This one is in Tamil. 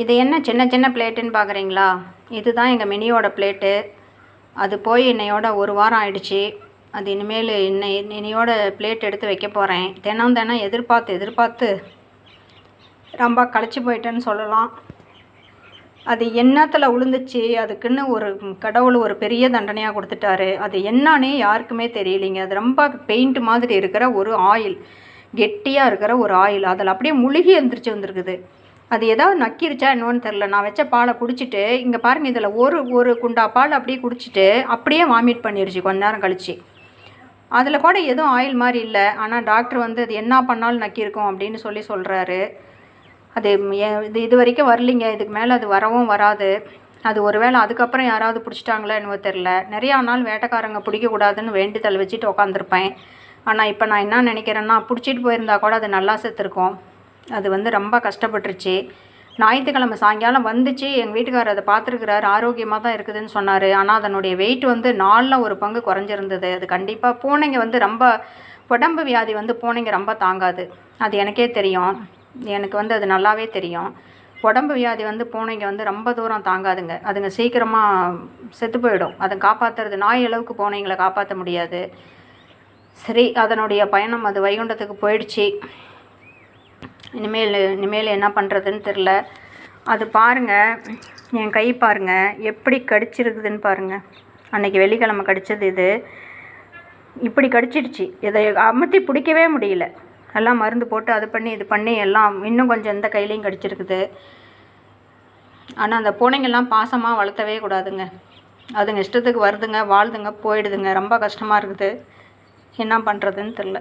இது என்ன சின்ன சின்ன பிளேட்டுன்னு பார்க்குறீங்களா? இதுதான் எங்கள் மினியோட பிளேட்டு அது போய் இன்னையோட ஒரு வாரம் ஆயிடுச்சு. அது இனிமேல் இன்னை இன்னையோட பிளேட் எடுத்து வைக்க போகிறேன் தினம் தினம் எதிர்பார்த்து எதிர்பார்த்து ரொம்ப களைச்சி போயிட்டேன்னு சொல்லலாம். அது என்னத்தில் விழுந்துச்சு அதுக்குன்னு ஒரு கடவுள் ஒரு பெரிய தண்டனையாக கொடுத்துட்டாரு. அது என்னன்னே யாருக்குமே தெரியலைங்க. அது ரொம்ப பெயிண்ட் மாதிரி இருக்கிற ஒரு ஆயில் கெட்டியாக இருக்கிற ஒரு ஆயில் அதில் அப்படியே முழுகி எழுந்திரிச்சு வந்திருக்குது. அது ஏதாவது நக்கிருச்சா என்னன்னு தெரில நான் வச்ச பாலை குடிச்சிட்டு இங்கே பாருங்கள் இதில் ஒரு ஒரு குண்டா பால் அப்படியே குடிச்சிட்டு அப்படியே வாமிட் பண்ணிருச்சு கொஞ்ச நேரம் கழிச்சு. அதில் கூட எதுவும் ஆயில் மாதிரி இல்லை. ஆனால் டாக்டர் வந்து அது என்ன பண்ணாலும் நக்கியிருக்கும் அப்படின்னு சொல்லி சொல்கிறாரு அது இது இது வரைக்கும் வரலிங்க. இதுக்கு மேலே அது வரவும் வராது. அது ஒருவேளை அதுக்கப்புறம் யாராவது பிடிச்சிட்டாங்களோ என்னவோ தெரில நிறையா நாள் வேட்டைக்காரங்க பிடிக்கக்கூடாதுன்னு வேண்டுதல் வச்சுட்டு உக்காந்துருப்பேன் ஆனால் இப்போ நான் என்ன நினைக்கிறேன்னா பிடிச்சிட்டு போயிருந்தா கூட அது நல்லா செத்துருக்கும். அது வந்து ரொம்ப கஷ்டப்பட்டுருச்சு. ஞாயிற்றுக்கிழமை சாயங்காலம் வந்துச்சு. எங்கள் வீட்டுக்காரர் அதை பார்த்துருக்குறாரு. ஆரோக்கியமாக தான் இருக்குதுன்னு சொன்னார். ஆனால் அதனுடைய வெயிட் வந்து நாலில் ஒரு பங்கு குறைஞ்சிருந்தது. அது கண்டிப்பாக பூனைங்க வந்து ரொம்ப உடம்பு வியாதி வந்து பூனைங்க ரொம்ப தாங்காது. அது எனக்கே தெரியும். எனக்கு வந்து அது நல்லாவே தெரியும். உடம்பு வியாதி வந்து பூனைங்க வந்து ரொம்ப தூரம் தாங்காதுங்க. அதுங்க சீக்கிரமாக செத்து போயிடும். அதை காப்பாற்றுறது நாய் அளவுக்கு பூனைங்களை காப்பாற்ற முடியாது. சரி அதனுடைய பயணம் அது வைகுண்டத்துக்கு போயிடுச்சு. இனிமேல் இனிமேல் என்ன பண்ணுறதுன்னு தெரில அது பாருங்கள் என் கை பாருங்கள் எப்படி கடிச்சிருக்குதுன்னு பாருங்கள் அன்னைக்கு வெள்ளிக்கிழமை கடிச்சது இது. இப்படி கடிச்சிடுச்சு. இதை அமுத்தி பிடிக்கவே முடியல. எல்லாம் மருந்து போட்டு அது பண்ணி இது பண்ணி எல்லாம் இன்னும் கொஞ்சம் எந்த கையிலையும் கடிச்சிருக்குது. ஆனால் அந்த பூனைங்கள்லாம் பாசமாக வளர்த்தவே கூடாதுங்க. அதுங்க இஷ்டத்துக்கு வருதுங்க வாழுதுங்க போயிடுதுங்க. ரொம்ப கஷ்டமாக இருக்குது. என்ன பண்ணுறதுன்னு தெரில